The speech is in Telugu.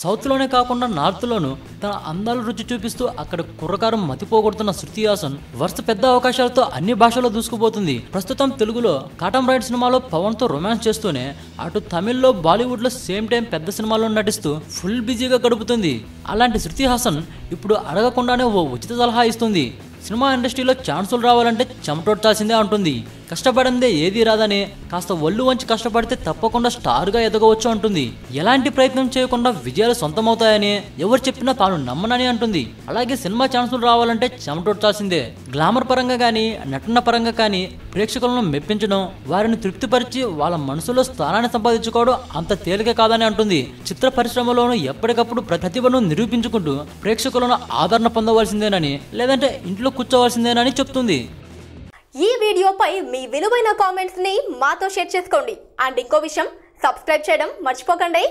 సౌత్లోనే కాకుండా నార్త్లోనూ తన అందాల రుచి చూపిస్తూ అక్కడ కుర్రకారం మతిపోగొడుతున్న శృతి హాసన్ వరుస పెద్ద అవకాశాలతో అన్ని భాషల్లో దూసుకుపోతుంది. ప్రస్తుతం తెలుగులో కాటం రైడ్ సినిమాలో పవన్తో రొమాన్స్ చేస్తూనే అటు తమిళ్ళో బాలీవుడ్లో సేమ్ టైం పెద్ద సినిమాల్లో నటిస్తూ ఫుల్ బిజీగా గడుపుతుంది. అలాంటి శృతి హాసన్ ఇప్పుడు అడగకుండానే ఓ ఉచిత సలహా ఇస్తుంది. సినిమా ఇండస్ట్రీలో ఛాన్సులు రావాలంటే చెమటొట్టాల్సిందే అంటుంది. కష్టపడిందే ఏది రాదని కాస్త ఒళ్ళు వంచి కష్టపడితే తప్పకుండా స్టార్గా ఎదగవచ్చు అంటుంది. ఎలాంటి ప్రయత్నం చేయకుండా విజయాలు సొంతమవుతాయని ఎవరు చెప్పినా తాను నమ్మనని అంటుంది. అలాగే సినిమా ఛాన్సులు రావాలంటే చెమటొట్టాల్సిందే గ్లామర్ పరంగా కానీ నటన పరంగా కానీ ప్రేక్షకులను మెప్పించడం వారిని తృప్తిపరిచి వాళ్ళ మనసులో స్థానాన్ని సంపాదించుకోవడం అంత తేలిక కాదని అంటుంది. చిత్ర పరిశ్రమలోనూ ఎప్పటికప్పుడు ప్రతిభను నిరూపించుకుంటూ ప్రేక్షకులను ఆదరణ పొందవలసిందేనని లేదంటే ఇంట్లో కూర్చోవలసిందేనని చెప్తుంది. ఈ వీడియోపై మీ విలువైన కామెంట్స్ని మాతో షేర్ చేసుకోండి. అండ్ ఇంకో విషయం సబ్స్క్రైబ్ చేయడం మర్చిపోకండి.